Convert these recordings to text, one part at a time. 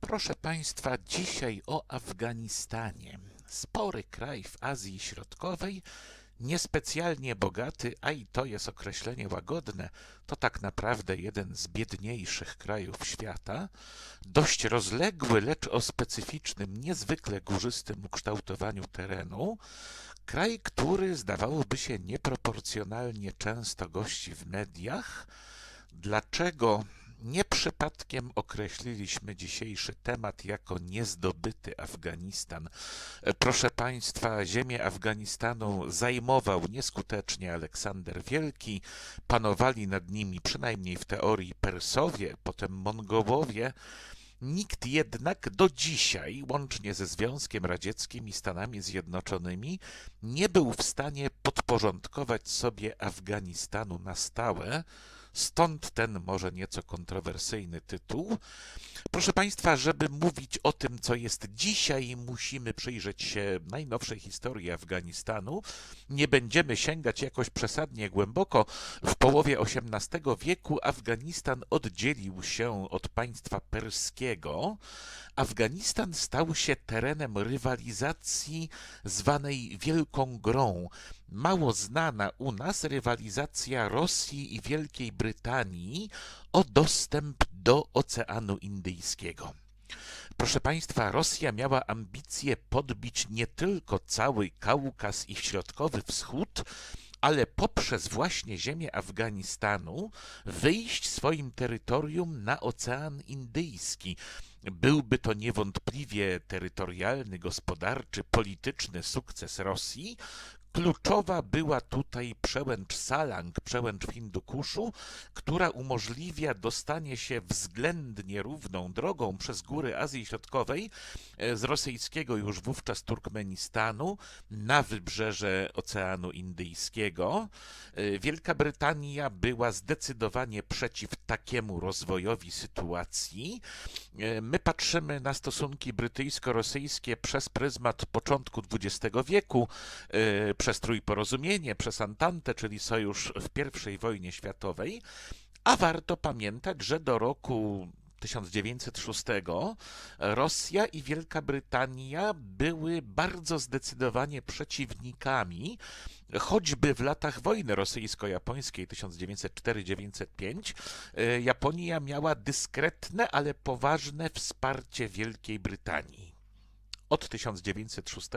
Proszę Państwa, dzisiaj o Afganistanie. Spory kraj w Azji Środkowej, niespecjalnie bogaty, a i to jest określenie łagodne, to tak naprawdę jeden z biedniejszych krajów świata, dość rozległy, lecz o specyficznym, niezwykle górzystym ukształtowaniu terenu, kraj, który zdawałoby się nieproporcjonalnie często gości w mediach. Dlaczego nie przypadkiem określiliśmy dzisiejszy temat jako niezdobyty Afganistan. Proszę Państwa, ziemię Afganistanu zajmował nieskutecznie Aleksander Wielki. Panowali nad nimi przynajmniej w teorii Persowie, potem Mongołowie. Nikt jednak do dzisiaj, łącznie ze Związkiem Radzieckim i Stanami Zjednoczonymi, nie był w stanie podporządkować sobie Afganistanu na stałe. Stąd ten może nieco kontrowersyjny tytuł. Proszę Państwa, żeby mówić o tym, co jest dzisiaj, musimy przyjrzeć się najnowszej historii Afganistanu. Nie będziemy sięgać jakoś przesadnie głęboko. W połowie XVIII wieku Afganistan oddzielił się od państwa perskiego. Afganistan stał się terenem rywalizacji zwanej Wielką Grą. Mało znana u nas rywalizacja Rosji i Wielkiej Brytanii o dostęp do Oceanu Indyjskiego. Proszę Państwa, Rosja miała ambicje podbić nie tylko cały Kaukaz i Środkowy Wschód, ale poprzez właśnie ziemię Afganistanu wyjść swoim terytorium na Ocean Indyjski. Byłby to niewątpliwie terytorialny, gospodarczy, polityczny sukces Rosji. Kluczowa była tutaj przełęcz Salang, przełęcz Hindukuszu, która umożliwia dostanie się względnie równą drogą przez góry Azji Środkowej e, z rosyjskiego już wówczas Turkmenistanu na wybrzeże Oceanu Indyjskiego. E, Wielka Brytania była zdecydowanie przeciw takiemu rozwojowi sytuacji. E, My patrzymy na stosunki brytyjsko-rosyjskie przez pryzmat początku XX wieku, przez Trójporozumienie, przez Antantę, czyli sojusz w I wojnie światowej, a warto pamiętać, że do roku 1906 Rosja i Wielka Brytania były bardzo zdecydowanie przeciwnikami, choćby w latach wojny rosyjsko-japońskiej 1904-1905 e, Japonia miała dyskretne, ale poważne wsparcie Wielkiej Brytanii. Od 1906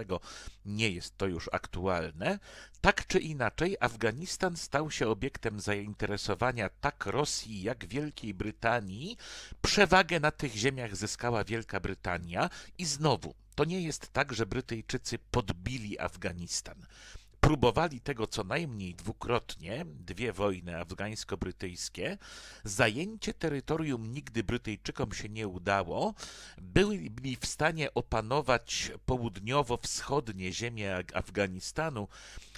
nie jest to już aktualne. Tak czy inaczej, Afganistan stał się obiektem zainteresowania tak Rosji, jak Wielkiej Brytanii. Przewagę na tych ziemiach zyskała Wielka Brytania i znowu, to nie jest tak, że Brytyjczycy podbili Afganistan. Próbowali tego co najmniej dwukrotnie, dwie wojny afgańsko-brytyjskie. Zajęcie terytorium nigdy Brytyjczykom się nie udało. Byli w stanie opanować południowo-wschodnie ziemie Afganistanu,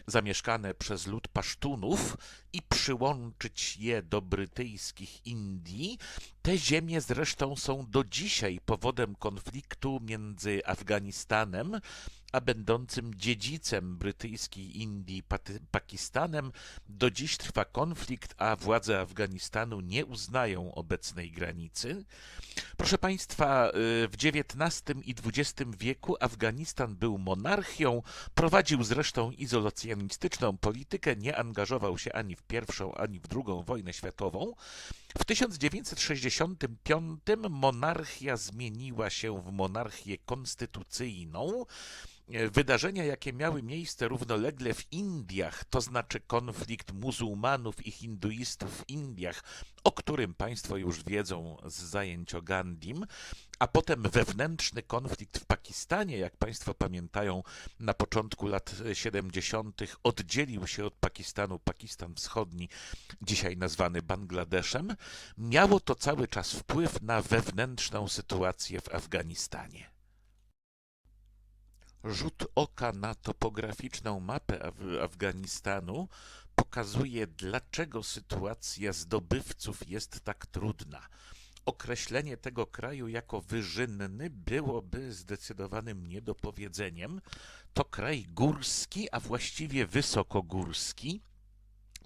zamieszkane przez lud Pasztunów i przyłączyć je do brytyjskich Indii. Te ziemie zresztą są do dzisiaj powodem konfliktu między Afganistanem a będącym dziedzicem brytyjskiej Indii Pakistanem. Do dziś trwa konflikt, a władze Afganistanu nie uznają obecnej granicy. Proszę Państwa, y, w XIX i XX wieku Afganistan był monarchią, prowadził zresztą izolacjonistyczną politykę, nie angażował się ani w pierwszą, ani w drugą wojnę światową. W 1965 monarchia zmieniła się w monarchię konstytucyjną. Wydarzenia, jakie miały miejsce równolegle w Indiach, to znaczy konflikt muzułmanów i hinduistów w Indiach, o którym Państwo już wiedzą z zajęć o Gandim, a potem wewnętrzny konflikt w Pakistanie, jak Państwo pamiętają, na początku lat 70. oddzielił się od Pakistanu Pakistan Wschodni, dzisiaj nazwany Bangladeszem, miało to cały czas wpływ na wewnętrzną sytuację w Afganistanie. Rzut oka na topograficzną mapę Af- Afganistanu pokazuje, dlaczego sytuacja zdobywców jest tak trudna. Określenie tego kraju jako wyżynny byłoby zdecydowanym niedopowiedzeniem. To kraj górski, a właściwie wysokogórski.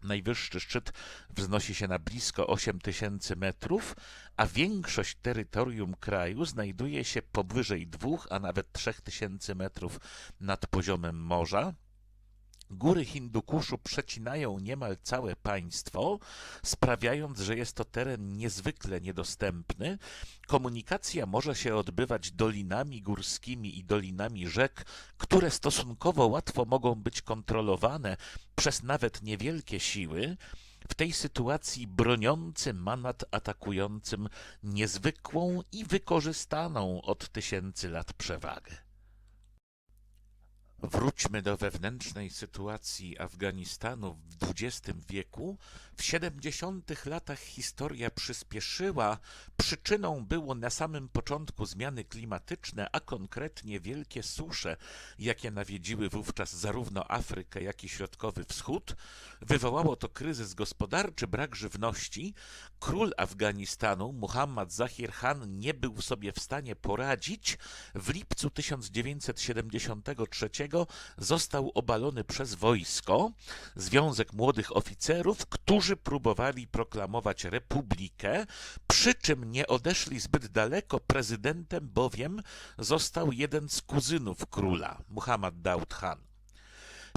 Najwyższy szczyt wznosi się na blisko 8000 metrów, a większość terytorium kraju znajduje się powyżej 2, a nawet 3000 metrów nad poziomem morza. Góry Hindukuszu przecinają niemal całe państwo, sprawiając, że jest to teren niezwykle niedostępny. Komunikacja może się odbywać dolinami górskimi i dolinami rzek, które stosunkowo łatwo mogą być kontrolowane przez nawet niewielkie siły. W tej sytuacji broniący ma nad atakującym niezwykłą i wykorzystaną od tysięcy lat przewagę. Wróćmy do wewnętrznej sytuacji Afganistanu w XX wieku. W 70. latach historia przyspieszyła. Przyczyną było na samym początku zmiany klimatyczne, a konkretnie wielkie susze, jakie nawiedziły wówczas zarówno Afrykę, jak i Środkowy Wschód. Wywołało to kryzys gospodarczy, brak żywności. Król Afganistanu, Muhammad Zahir Khan, nie był sobie w stanie poradzić. W lipcu 1973 został obalony przez wojsko, Związek Młodych Oficerów, którzy próbowali proklamować republikę, przy czym nie odeszli zbyt daleko. Prezydentem bowiem został jeden z kuzynów króla, Muhammad Daud Khan.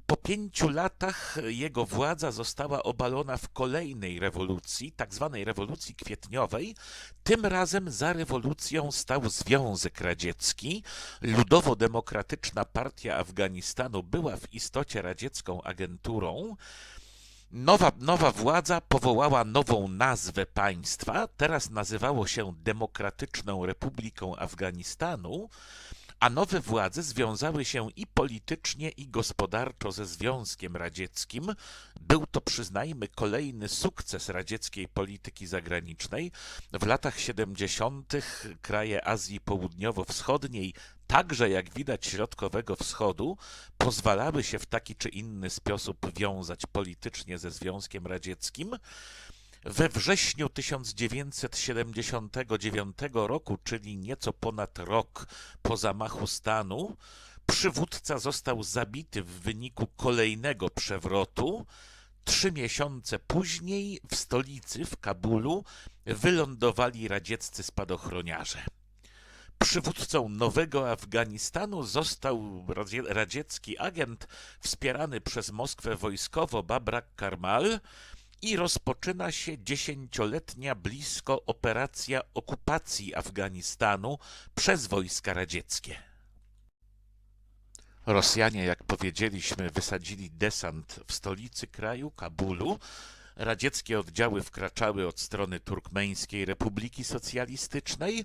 Po pięciu latach jego władza została obalona w kolejnej rewolucji, tak zwanej rewolucji kwietniowej. Tym razem za rewolucją stał Związek Radziecki. Ludowo-Demokratyczna Partia Afganistanu była w istocie radziecką agenturą. Nowa, nowa władza powołała nową nazwę państwa, teraz nazywało się Demokratyczną Republiką Afganistanu a nowe władze związały się i politycznie, i gospodarczo ze Związkiem Radzieckim. Był to, przyznajmy, kolejny sukces radzieckiej polityki zagranicznej. W latach 70. kraje Azji Południowo-Wschodniej także jak widać Środkowego Wschodu, pozwalały się w taki czy inny sposób wiązać politycznie ze Związkiem Radzieckim. We wrześniu 1979 roku, czyli nieco ponad rok po zamachu stanu, przywódca został zabity w wyniku kolejnego przewrotu. Trzy miesiące później w stolicy, w Kabulu, wylądowali radzieccy spadochroniarze. Przywódcą nowego Afganistanu został radziecki agent wspierany przez Moskwę wojskowo Babrak Karmal, i rozpoczyna się dziesięcioletnia blisko operacja okupacji Afganistanu przez wojska radzieckie. Rosjanie, jak powiedzieliśmy, wysadzili desant w stolicy kraju, Kabulu. Radzieckie oddziały wkraczały od strony Turkmeńskiej Republiki Socjalistycznej.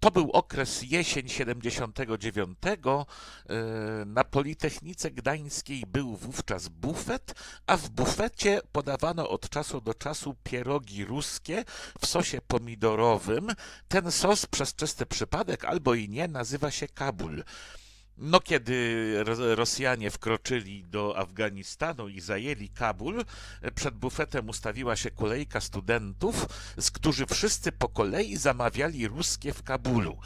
To był okres jesień 79. E, na Politechnice Gdańskiej był wówczas bufet, a w bufecie podawano od czasu do czasu pierogi ruskie w sosie pomidorowym. Ten sos przez czysty przypadek albo i nie nazywa się kabul. No, kiedy Rosjanie wkroczyli do Afganistanu i zajęli Kabul, przed bufetem ustawiła się kolejka studentów, z którzy wszyscy po kolei zamawiali ruskie w Kabulu.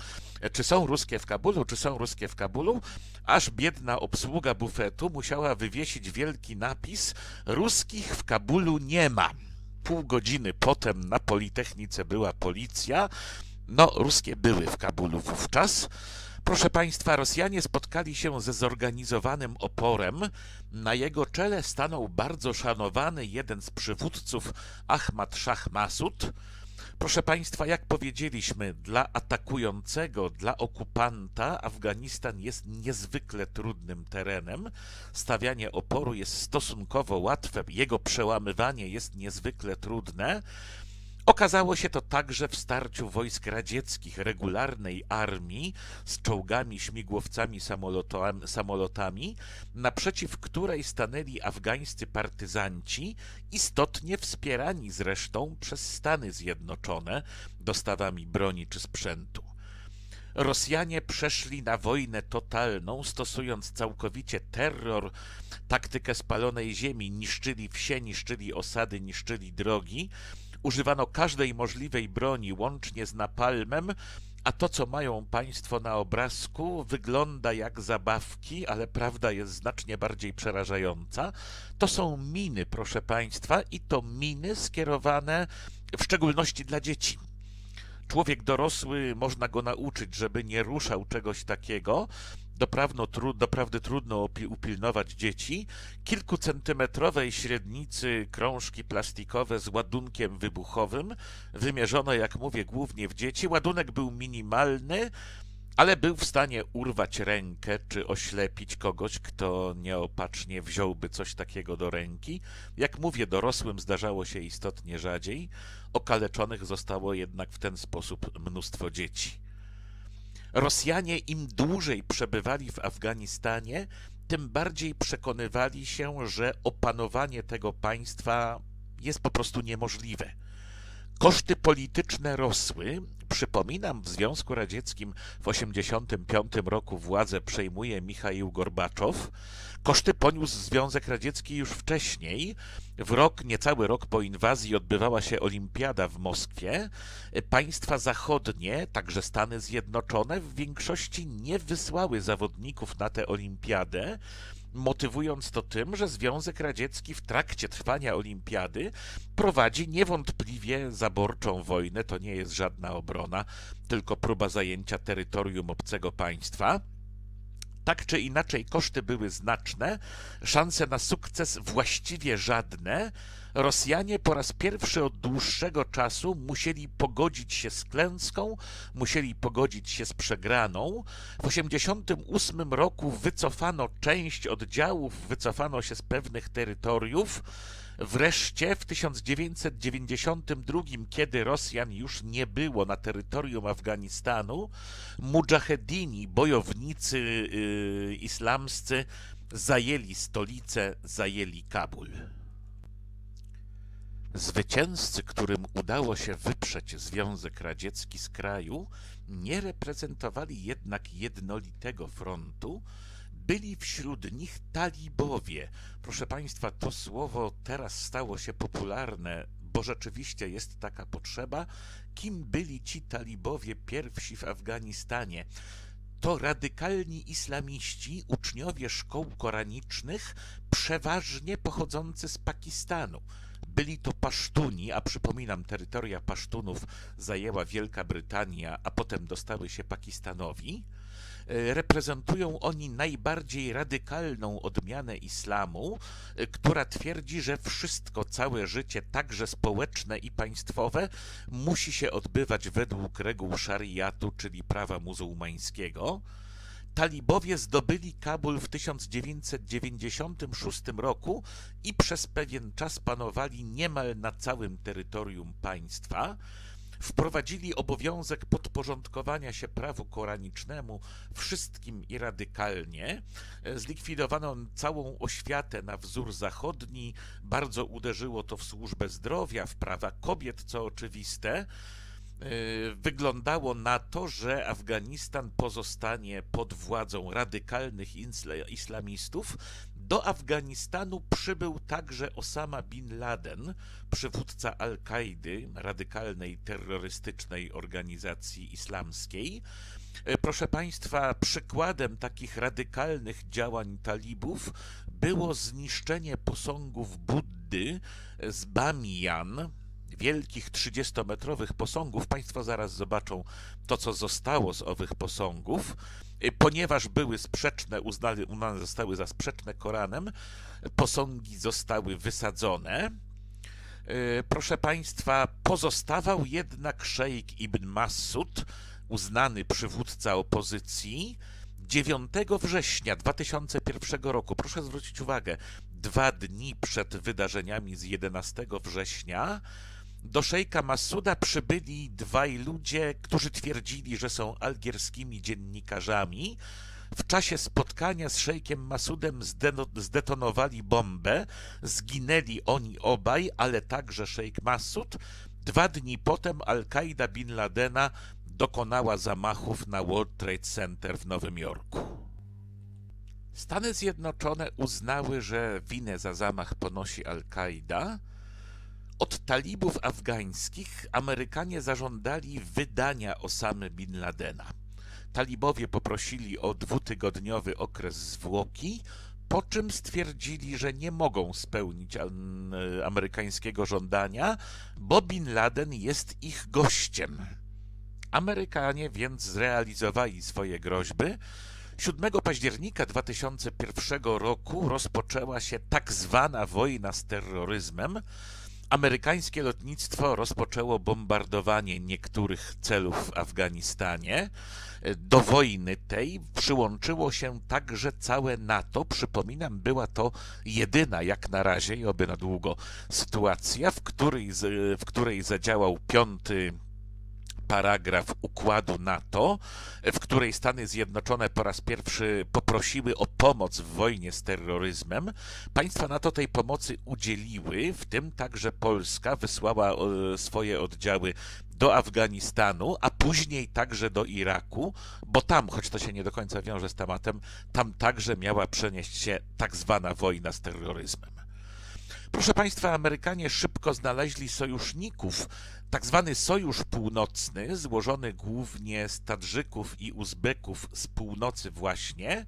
Czy są ruskie w Kabulu, czy są ruskie w Kabulu? Aż biedna obsługa bufetu musiała wywiesić wielki napis: Ruskich w Kabulu nie ma. Pół godziny potem na Politechnice była policja. No, ruskie były w Kabulu wówczas. Proszę Państwa, Rosjanie spotkali się ze zorganizowanym oporem. Na jego czele stanął bardzo szanowany jeden z przywódców, Ahmad Shah Masud. Proszę Państwa, jak powiedzieliśmy, dla atakującego, dla okupanta Afganistan jest niezwykle trudnym terenem. Stawianie oporu jest stosunkowo łatwe, jego przełamywanie jest niezwykle trudne. Okazało się to także w starciu wojsk radzieckich, regularnej armii z czołgami, śmigłowcami, samolotami, naprzeciw której stanęli afgańscy partyzanci, istotnie wspierani zresztą przez Stany Zjednoczone dostawami broni czy sprzętu. Rosjanie przeszli na wojnę totalną, stosując całkowicie terror, taktykę spalonej ziemi, niszczyli wsie, niszczyli osady, niszczyli drogi, Używano każdej możliwej broni, łącznie z napalmem, a to, co mają Państwo na obrazku, wygląda jak zabawki, ale prawda jest znacznie bardziej przerażająca. To są miny, proszę Państwa, i to miny skierowane w szczególności dla dzieci. Człowiek dorosły, można go nauczyć, żeby nie ruszał czegoś takiego. Doprawno, tru, doprawdy trudno upilnować dzieci. Kilkucentymetrowej średnicy krążki plastikowe z ładunkiem wybuchowym, wymierzone, jak mówię, głównie w dzieci. Ładunek był minimalny, ale był w stanie urwać rękę czy oślepić kogoś, kto nieopatrznie wziąłby coś takiego do ręki. Jak mówię, dorosłym zdarzało się istotnie rzadziej. Okaleczonych zostało jednak w ten sposób mnóstwo dzieci. Rosjanie im dłużej przebywali w Afganistanie, tym bardziej przekonywali się, że opanowanie tego państwa jest po prostu niemożliwe. Koszty polityczne rosły. Przypominam, w Związku Radzieckim w 1985 roku władzę przejmuje Michaił Gorbaczow. Koszty poniósł Związek Radziecki już wcześniej. W rok, niecały rok po inwazji odbywała się olimpiada w Moskwie. Państwa zachodnie, także Stany Zjednoczone, w większości nie wysłały zawodników na tę olimpiadę motywując to tym, że Związek Radziecki w trakcie trwania olimpiady prowadzi niewątpliwie zaborczą wojnę. To nie jest żadna obrona, tylko próba zajęcia terytorium obcego państwa. Tak czy inaczej, koszty były znaczne, szanse na sukces właściwie żadne. Rosjanie po raz pierwszy od dłuższego czasu musieli pogodzić się z klęską, musieli pogodzić się z przegraną. W 1988 roku wycofano część oddziałów, wycofano się z pewnych terytoriów. Wreszcie w 1992, kiedy Rosjan już nie było na terytorium Afganistanu, mujahedini, bojownicy yy, islamscy, zajęli stolicę, zajęli Kabul. Zwycięzcy, którym udało się wyprzeć Związek Radziecki z kraju, nie reprezentowali jednak jednolitego frontu, byli wśród nich talibowie. Proszę Państwa, to słowo teraz stało się popularne, bo rzeczywiście jest taka potrzeba. Kim byli ci talibowie pierwsi w Afganistanie? To radykalni islamiści, uczniowie szkół koranicznych, przeważnie pochodzący z Pakistanu. Byli to Pasztuni, a przypominam, terytoria Pasztunów zajęła Wielka Brytania, a potem dostały się Pakistanowi. E, Reprezentują oni najbardziej radykalną odmianę islamu, e, która twierdzi, że wszystko, całe życie, także społeczne i państwowe, musi się odbywać według reguł szariatu, czyli prawa muzułmańskiego. Talibowie zdobyli Kabul w 1996 roku i przez pewien czas panowali niemal na całym terytorium państwa. Wprowadzili obowiązek podporządkowania się prawu koranicznemu wszystkim i radykalnie. Zlikwidowano całą oświatę na wzór zachodni. Bardzo uderzyło to w służbę zdrowia, w prawa kobiet, co oczywiste wyglądało na to, że Afganistan pozostanie pod władzą radykalnych islamistów. Do Afganistanu przybył także Osama bin Laden, przywódca Al-Kaidy, radykalnej terrorystycznej organizacji islamskiej. Proszę Państwa, przykładem takich radykalnych działań talibów było zniszczenie posągów Buddy z Bamiyan, wielkich 30-metrowych posągów. Państwo zaraz zobaczą to, co zostało z owych posągów. Ponieważ były sprzeczne, uznane, uznane zostały za sprzeczne Koranem, posągi zostały wysadzone. Proszę Państwa, pozostawał jednak szejk Ibn Masud, uznany przywódca opozycji, 9 września 2001 roku, proszę zwrócić uwagę, dwa dni przed wydarzeniami z 11 września, do szejka Masuda przybyli dwaj ludzie, którzy twierdzili, że są algierskimi dziennikarzami. W czasie spotkania z szejkiem Masudem zdetonowali bombę. Zginęli oni obaj, ale także szejk Masud. Dwa dni potem Al-Kaida Bin Ladena dokonała zamachów na World Trade Center w Nowym Jorku. Stany Zjednoczone uznały, że winę za zamach ponosi Al-Kaida. Od talibów afgańskich Amerykanie zażądali wydania Osamy Bin Ladena. Talibowie poprosili o dwutygodniowy okres zwłoki, po czym stwierdzili, że nie mogą spełnić am- amerykańskiego żądania, bo Bin Laden jest ich gościem. Amerykanie więc zrealizowali swoje groźby. 7 października 2001 roku rozpoczęła się tak zwana wojna z terroryzmem. Amerykańskie lotnictwo rozpoczęło bombardowanie niektórych celów w Afganistanie. Do wojny tej przyłączyło się także całe NATO. Przypominam, była to jedyna jak na razie i oby na długo sytuacja, w której, w której zadziałał piąty paragraf układu NATO, w której Stany Zjednoczone po raz pierwszy poprosiły o pomoc w wojnie z terroryzmem. Państwa NATO tej pomocy udzieliły, w tym także Polska wysłała e, swoje oddziały do Afganistanu, a później także do Iraku, bo tam, choć to się nie do końca wiąże z tematem, tam także miała przenieść się tak zwana wojna z terroryzmem. Proszę Państwa, Amerykanie szybko znaleźli sojuszników. Tak zwany Sojusz Północny, złożony głównie z Tadżyków i Uzbeków z północy właśnie,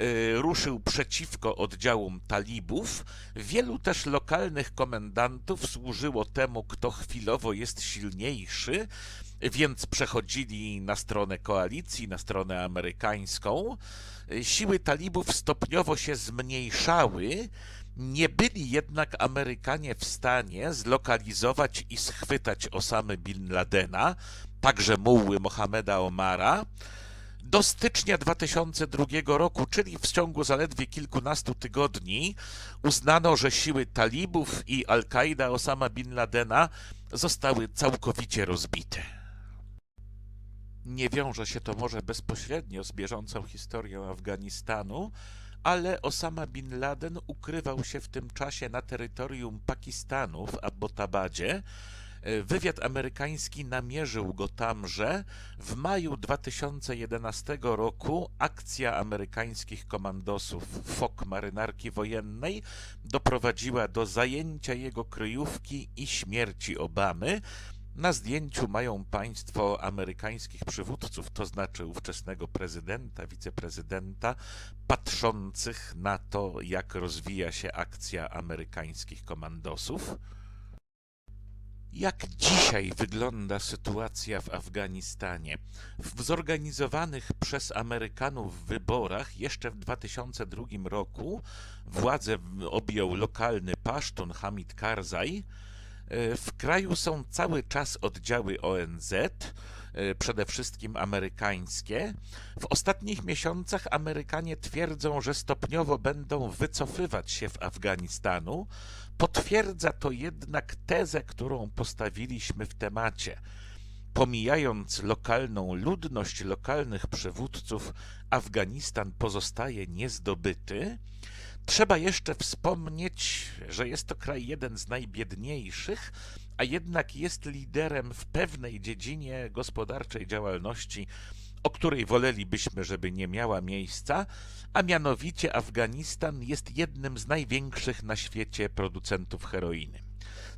y, ruszył przeciwko oddziałom talibów. Wielu też lokalnych komendantów służyło temu, kto chwilowo jest silniejszy, więc przechodzili na stronę koalicji, na stronę amerykańską. Siły talibów stopniowo się zmniejszały, nie byli jednak Amerykanie w stanie zlokalizować i schwytać Osamy Bin Ladena, także mułły Mohameda Omara. Do stycznia 2002 roku, czyli w ciągu zaledwie kilkunastu tygodni, uznano, że siły talibów i Al-Kaida Osama Bin Ladena zostały całkowicie rozbite. Nie wiąże się to może bezpośrednio z bieżącą historią Afganistanu, ale Osama Bin Laden ukrywał się w tym czasie na terytorium Pakistanu w Abbottabadzie. E, Wywiad amerykański namierzył go tamże. W maju 2011 roku akcja amerykańskich komandosów FOK marynarki wojennej doprowadziła do zajęcia jego kryjówki i śmierci Obamy. Na zdjęciu mają państwo amerykańskich przywódców, to znaczy ówczesnego prezydenta, wiceprezydenta, patrzących na to, jak rozwija się akcja amerykańskich komandosów. Jak dzisiaj wygląda sytuacja w Afganistanie? W zorganizowanych przez Amerykanów wyborach jeszcze w 2002 roku władzę objął lokalny pasztun Hamid Karzai. E, W kraju są cały czas oddziały ONZ, e, przede wszystkim amerykańskie. W ostatnich miesiącach Amerykanie twierdzą, że stopniowo będą wycofywać się w Afganistanu. Potwierdza to jednak tezę, którą postawiliśmy w temacie. Pomijając lokalną ludność, lokalnych przywódców, Afganistan pozostaje niezdobyty. Trzeba jeszcze wspomnieć, że jest to kraj jeden z najbiedniejszych, a jednak jest liderem w pewnej dziedzinie gospodarczej działalności, o której wolelibyśmy, żeby nie miała miejsca, a mianowicie Afganistan jest jednym z największych na świecie producentów heroiny.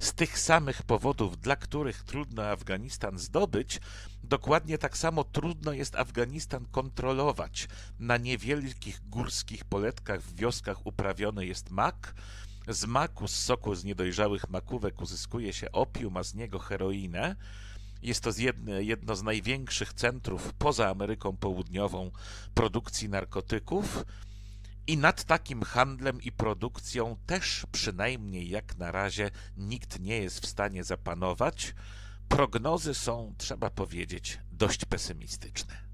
Z tych samych powodów, dla których trudno Afganistan zdobyć, dokładnie tak samo trudno jest Afganistan kontrolować. Na niewielkich górskich poletkach w wioskach uprawiony jest mak. Z maku, z soku z niedojrzałych makówek uzyskuje się opium, a z niego heroinę. Jest to jedne, jedno z największych centrów poza Ameryką Południową produkcji narkotyków. I nad takim handlem i produkcją też przynajmniej jak na razie nikt nie jest w stanie zapanować. Prognozy są, trzeba powiedzieć, dość pesymistyczne.